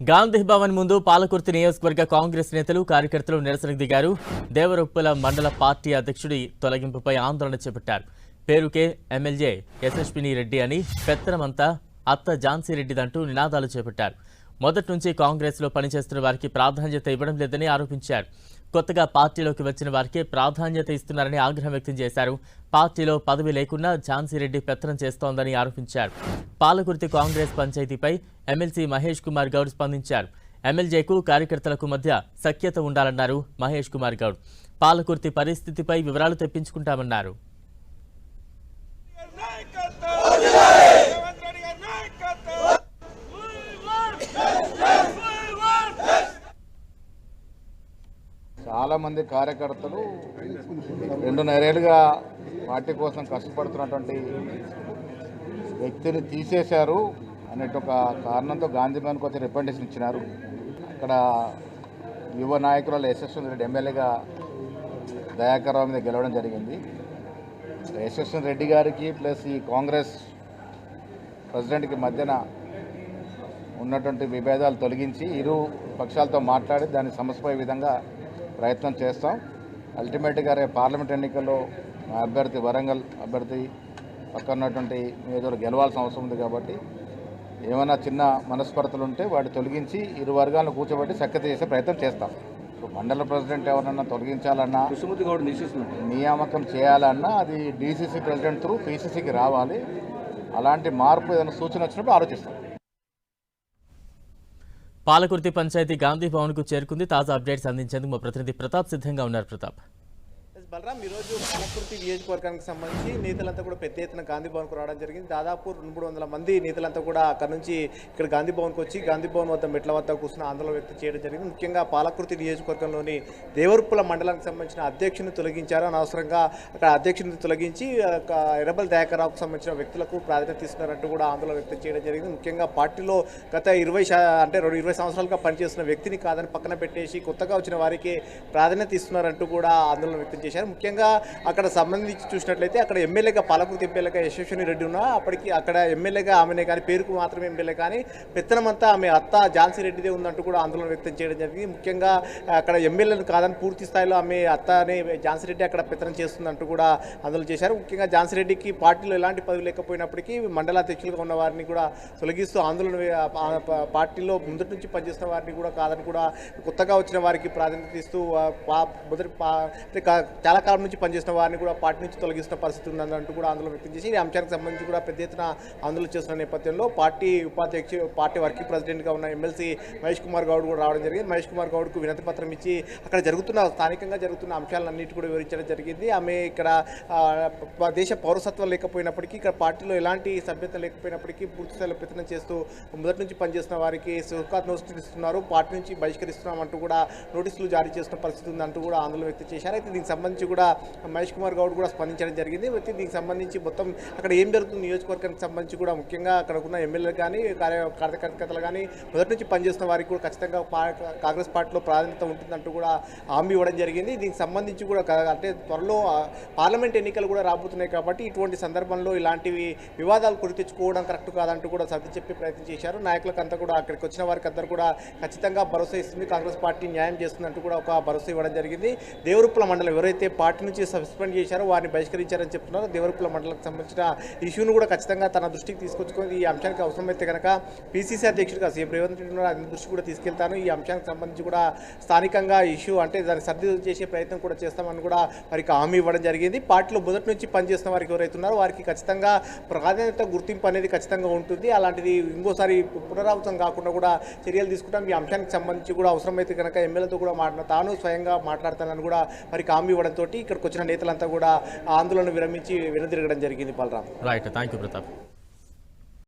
గాంధీ భవన్ ముందు పాలకుర్తి నియోజకవర్గ కాంగ్రెస్ నేతలు కార్యకర్తలు నిరసనకు దిగారు. దేవరొప్పుల మండల పార్టీ అధ్యక్షుడి తొలగింపుపై ఆందోళన చేపట్టారు. పేరుకే ఎమ్మెల్యే యశస్విని రెడ్డి అని పెత్తనమంతా అత్త ఝాన్సీ రెడ్డిదంటూ నినాదాలు చేపట్టారు. మొదటి నుంచి కాంగ్రెస్లో పనిచేస్తున్న వారికి ప్రాధాన్యత ఇవ్వడం లేదని ఆరోపించారు. కొత్తగా పార్టీలోకి వచ్చిన వారికే ప్రాధాన్యత ఇస్తున్నారని ఆగ్రహం వ్యక్తం చేశారు. పార్టీలో పదవి లేకున్నా ఝాన్సీ రెడ్డి పెత్తనం చేస్తోందని ఆరోపించారు. పాలకుర్తి కాంగ్రెస్ పంచాయతీపై ఎమ్మెల్సీ మహేష్ కుమార్ గౌడ్ స్పందించారు. ఎమ్మెల్యేకు కార్యకర్తలకు మధ్య సఖ్యత ఉండాలన్నారు మహేష్ కుమార్ గౌడ్. పాలకుర్తి పరిస్థితిపై వివరాలు తెప్పించుకుంటామన్నారు. చాలామంది కార్యకర్తలు కార్యకర్తలు రెండున్నరేళ్ళుగా పార్టీ కోసం కష్టపడుతున్నటువంటి వ్యక్తిని తీసేశారు అనే ఒక కారణంతో గాంధీ భవన్కి వచ్చి రిప్రజెంటేషన్ ఇచ్చినారు. అక్కడ యువ నాయకురాలు యశస్వన్ రెడ్డి ఎమ్మెల్యేగా దయాకర్ రావు మీద గెలవడం జరిగింది. యశస్వన్ రెడ్డి గారికి ప్లస్ ఈ కాంగ్రెస్ ప్రెసిడెంట్కి మధ్యన ఉన్నటువంటి విభేదాలు తొలగించి ఇరు పక్షాలతో మాట్లాడి దాన్ని సమస్యపోయే విధంగా ప్రయత్నం చేస్తాం. అల్టిమేట్గా రేపు పార్లమెంట్ ఎన్నికల్లో మా అభ్యర్థి వరంగల్ అభ్యర్థి పక్కన ఉన్నటువంటి నియోజకవర్గం గెలవాల్సిన అవసరం ఉంది కాబట్టి ఏమైనా చిన్న మనస్పర్ధలు ఉంటే వాటి తొలగించి ఇరు వర్గాలను కూర్చోబెట్టి సఖ్యత చేసే ప్రయత్నం చేస్తాం. సో మండల ప్రెసిడెంట్ ఎవరన్నా తొలగించాలన్నా నియామకం చేయాలన్నా అది డీసీసీ ప్రెసిడెంట్ త్రూ పీసీసీకి రావాలి. అలాంటి మార్పు ఏదైనా సూచన వచ్చినప్పుడు ఆలోచిస్తాం. పాలకుర్తి పంచాయతీ గాంధీ భవన్కు చేరుకుంది తాజా అప్డేట్స్ అందించేందుకు మా ప్రతినిధి ప్రతాప్ సిద్ధంగా ఉన్నారు ప్రతాప్. ఎస్ బలరాం ఈరోజు పాలకుర్తి నియోజకవర్గానికి సంబంధించి నేతలంతా కూడా పెద్ద ఎత్తున గాంధీ భవన్కు రావడం జరిగింది. దాదాపు రెండు మూడు వందల మంది నేతలంతా కూడా అక్కడ నుంచి ఇక్కడ గాంధీ భవన్కి వచ్చి గాంధీ భవన్ వద్ద మెట్ల వద్ద కూర్చున్న ఆందోళన వ్యక్తం చేయడం జరిగింది. ముఖ్యంగా పాలకుర్తి నియోజకవర్గంలోని దేవరుపుల మండలానికి సంబంధించిన అధ్యక్షుని తొలగించారు. అనవసరంగా అక్కడ అధ్యక్షుని తొలగించి ఒక ఎర్రబల్ దయాకరావుకు సంబంధించిన వ్యక్తులకు ప్రాధాన్యత ఇస్తున్నారంటూ కూడా ఆందోళన వ్యక్తం చేయడం జరిగింది. ముఖ్యంగా పార్టీలో గత ఇరవై అంటే రెండు ఇరవై సంవత్సరాలుగా పనిచేస్తున్న వ్యక్తిని కాదని పక్కన పెట్టేసి కొత్తగా వచ్చిన వారికి ప్రాధాన్యత ఇస్తున్నారంటూ కూడా ఆందోళన వ్యక్తం చేశారు. ముఖ్యంగా అక్కడ సంబంధించి చూసినట్లయితే అక్కడ ఎమ్మెల్యేగా పాలకుర్తి ఎమ్మెల్యేగా యశస్విని రెడ్డి ఉన్నా అప్పటికి అక్కడ ఎమ్మెల్యేగా ఆమెనే కానీ పేరుకు మాత్రమే ఎమ్మెల్యే కానీ పెత్తనమంతా ఆమె అత్త ఝాన్సీ రెడ్డిదే ఉందంటూ కూడా ఆందోళన వ్యక్తం చేయడం జరిగింది. ముఖ్యంగా అక్కడ ఎమ్మెల్యేలు కాదని పూర్తి స్థాయిలో ఆమె అత్తనే ఝాన్సీ రెడ్డి అక్కడ పెత్తనం చేస్తుందంటూ కూడా ఆందోళన చేశారు. ముఖ్యంగా ఝాన్సీ రెడ్డికి పార్టీలో ఎలాంటి పదవి లేకపోయినప్పటికీ మండల అధ్యక్షులుగా ఉన్న వారిని కూడా తొలగిస్తూ ఆందోళన పార్టీలో ముందటి నుంచి పనిచేస్తున్న వారిని కూడా కాదని కూడా కొత్తగా వచ్చిన వారికి ప్రాధాన్యత ఇస్తూ పా- మొదటి చాలా కాలం నుంచి పనిచేస్తున్న వారిని కూడా పార్టీ నుంచి తొలగిస్తున్న పరిస్థితి ఉందంటూ కూడా ఆందోళన వ్యక్తం చేసి ఈ అంశానికి సంబంధించి కూడా పెద్ద ఎత్తున ఆందోళన చేస్తున్న నేపథ్యంలో పార్టీ ఉపాధ్యక్షు పార్టీ వర్కింగ్ ప్రెసిడెంట్గా ఉన్న ఎమ్మెల్సీ మహేష్ కుమార్ గౌడ్ కూడా రావడం జరిగింది. మహేష్ కుమార్ గౌడ్కు వినతి పత్రం ఇచ్చి అక్కడ జరుగుతున్న స్థానికంగా జరుగుతున్న అంశాలన్నిటి కూడా వివరించడం జరిగింది. ఆమె ఇక్కడ దేశ పౌరసత్వం లేకపోయినప్పటికీ ఇక్కడ పార్టీలో ఎలాంటి సభ్యత లేకపోయినప్పటికీ పూర్తిస్థాయిలో ప్రయత్నం చేస్తూ మొదటి నుంచి పనిచేస్తున్న వారికి సుఖాత్ నోటీసులు ఇస్తున్నారు. పార్టీ నుంచి బహిష్కరిస్తున్నామంటూ కూడా నోటీసులు జారీ చేస్తున్న పరిస్థితి ఉందంటూ కూడా ఆందోళన వ్యక్తం చేశారు. అయితే దీనికి సంబంధించి కూడా మహేష్ కుమార్ గౌడ్ కూడా స్పందించడం జరిగింది. అయితే దీనికి సంబంధించి మొత్తం అక్కడ ఏం జరుగుతుంది? నియోజకవర్గానికి సంబంధించి కూడా ముఖ్యంగా అక్కడ ఉన్న ఎమ్మెల్యేలు కానీ కార్య కార్యకర్తలు కానీ మొదటి నుంచి పనిచేస్తున్న వారికి కూడా ఖచ్చితంగా కాంగ్రెస్ పార్టీలో ప్రాధాన్యత ఉంటుందంటూ కూడా హామీ ఇవ్వడం జరిగింది. దీనికి సంబంధించి కూడా అంటే త్వరలో పార్లమెంట్ ఎన్నికలు కూడా రాబోతున్నాయి కాబట్టి ఇటువంటి సందర్భంలో ఇలాంటివి వివాదాలు కొని తెచ్చుకోవడం కరెక్ట్ కాదంటూ కూడా సర్ది చెప్పే ప్రయత్నం చేశారు. నాయకులకు అంతా కూడా అక్కడికి వచ్చిన వారికి అందరూ కూడా ఖచ్చితంగా భరోసా ఇస్తుంది. కాంగ్రెస్ పార్టీ న్యాయం చేస్తుందంటూ కూడా ఒక భరోసా ఇవ్వడం జరిగింది. దేవరుప్పుల మండలం ఎవరైతే పార్టీ నుంచి సస్పెండ్ చేశారో వారిని బహిష్కరించారని చెప్తున్నారు. దేవరుప్పుల మండలకు సంబంధించిన ఇష్యూను కూడా ఖచ్చితంగా తన దృష్టికి తీసుకొచ్చుకొని ఈ అంశానికి అవసరమైతే కనుక పీసీసీ అధ్యక్షుడిగా సీఎం రేవంత్ రెడ్డి ఆయన దృష్టి కూడా తీసుకెళ్తాను. ఈ అంశానికి సంబంధించి కూడా స్థానికంగా ఇష్యూ అంటే దాన్ని సర్ది చేసే ప్రయత్నం కూడా చేస్తామని కూడా వారికి హామీ ఇవ్వడం జరిగింది. పార్టీలో మొదటి నుంచి పనిచేస్తున్న వారికి ఎవరైతే ఉన్నారో వారికి ఖచ్చితంగా ప్రాధాన్యత గుర్తింపు అనేది ఖచ్చితంగా ఉంటుంది. అలాంటిది ఇంకోసారి పునరావృతం కాకుండా కూడా చర్యలు తీసుకుంటాం ఈ అంశానికి సంబంధించి కూడా అవసరమైతే కనుక ఎమ్మెల్యేతో కూడా మాట్లాడతాను. తాను స్వయంగా మాట్లాడతానని కూడా వారికి హామీ ఇవ్వడం తోటి ఇక్కడికి వచ్చిన నేతలంతా కూడా ఆందోళన విరమించి వెనుదిరగడం జరిగింది Balram right thank you Pratap